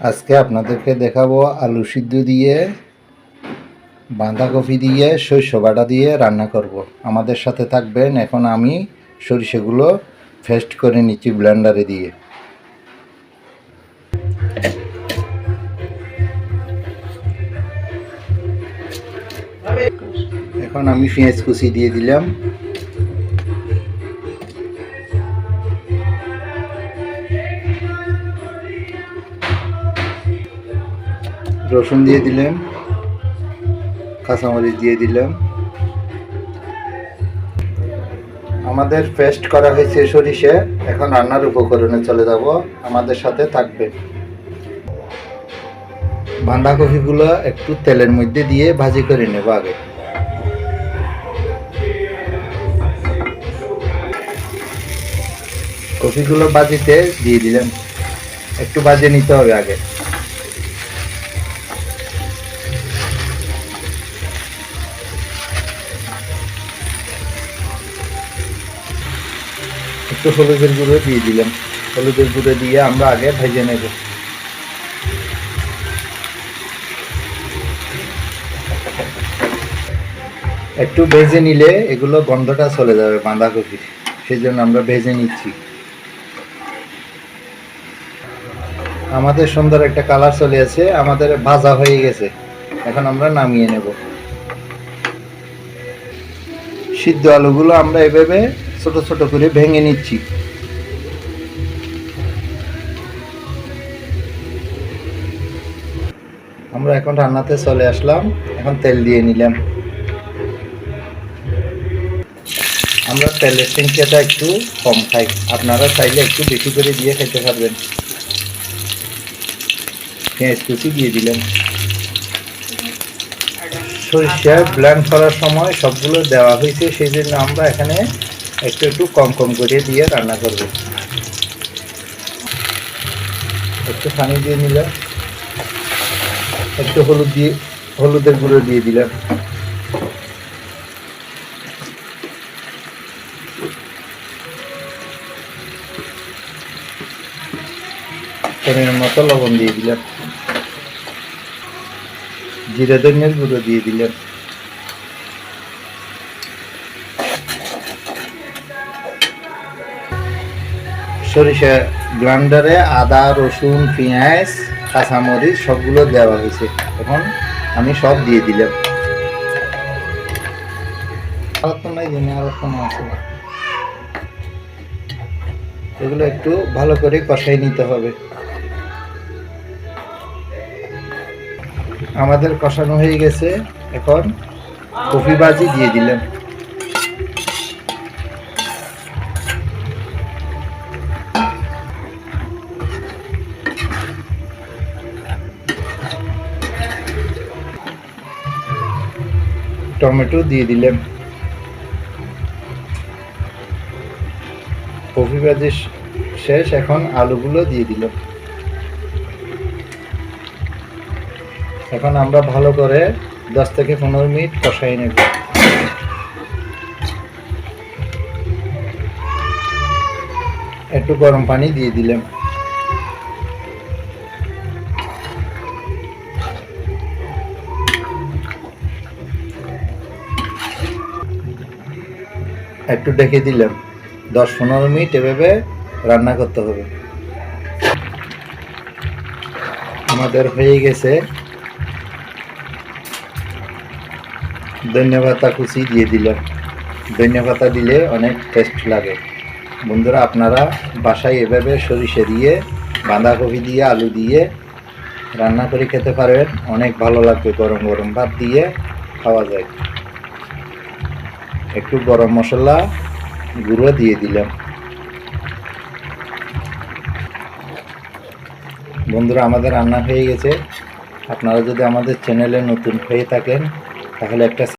আজকে আপনাদেরকে দেখাবো আলু সিদ্ধ দিয়ে, বাঁধাকপি দিয়ে শস্য বাটা দিয়ে রান্না করব। আমাদের সাথে থাকবেন এখন আমি সরিষাগুলো ফেস্ট করে নিচ্ছি ব্লেন্ডারে দিয়ে এখন আমি পেঁয়াজ কুচি দিয়ে দিলাম রসুন দিয়ে দিলাম, কাঁচামরিচ দিয়ে দিলাম। আমাদের পেস্ট করা হয়েছে সরিষে, এখন রান্নার উপকরণে চলে যাব, আমাদের সাথে থাকবে। বাঁধাকপিগুলো একটু তেলের মধ্যে দিয়ে ভাজি করে নেব আগে। কপিগুলো বাজিতে দিয়ে দিলাম। একটু বাজে নিতে হবে আগে। একটু হলুদের গুঁড়ো দিয়ে দিলাম। হলুদের গুঁড়ো দিয়ে আমরা আগে ভেজে নেব। একটু ভেজে নিলে এগুলো গন্ধটা চলে যাবে বাঁধাকপির। সেই জন্য আমরা ভেজে নিচ্ছি। আমাদের সুন্দর একটা কালার চলে আছে আমাদের ভাজা হয়ে গেছে। এখন আমরা নামিয়ে নেব। সিদ্ধ আলুগুলো আমরা এভাবে ছোট ছোট করে ভেঙে নিচ্ছি। আমরা এখন রান্নাতে চলে আসলাম, এখন তেল দিয়ে নিলাম। আমরা তেলের সংখ্যাটা একটু কম খাই, আপনারা চাইলে একটু বেশি করে দিয়ে খেতে পারবেন। পেঁয়াজ কুচি দিয়ে দিলাম। সরিষা ব্ল্যান্ড করার সময় সবগুলো দেওয়া হয়েছে, সেই জন্য আমরা এখানে একটু একটু কম কম করে দিয়ে রান্না করব। একটু পানি দিয়ে নিলাম। একটু হলুদ দিয়ে, হলুদের গুঁড়ো দিয়ে দিলাম। পরিমাণ মতো লবণ দিয়ে দিলাম। জিরে ধনিয়ার গুঁড়ো দিয়ে দিলাম। সরিষা ব্লান্ডারে আদা, রসুন, পেঁয়াজ, কাঁচামরিচ সবগুলো দেওয়া হয়েছে। এখন আমি সব দিয়ে দিলাম। এগুলো একটু ভালো করে কষাই নিতে হবে। আমাদের কষানো হয়ে গেছে। এখন কফি বাজি দিয়ে দিলাম। টমেটো দিয়ে দিলেন কফি বাজি শেষ, এখন আলুগুলো দিয়ে দিলাম। এখন আমরা ভালো করে দশ থেকে পনেরো মিনিট কষাই নেব। একটু গরম পানি দিয়ে দিলাম। একটু ডেকে দিলাম। দশ পনেরো মিনিট এভাবে রান্না করতে হবে। আমাদের হয়ে গেছে। ধন্যবাদ কুচি দিয়ে দিলাম ধন্যবাদ দিলে অনেক টেস্ট লাগে। বন্ধুরা, আপনারা বাসায় এভাবে সরিষে দিয়ে, বাঁধাকপি দিয়ে, আলু দিয়ে রান্না করে খেতে পারবেন অনেক ভালো লাগবে গরম গরম ভাত দিয়ে খাওয়া যায়। একটু গরম মশলা গুঁড়ো দিয়ে দিলাম। বন্ধুরা, আমাদের রান্না হয়ে গেছে। আপনারা যদি আমাদের চ্যানেলে নতুন হয়ে থাকেন, তাহলে একটা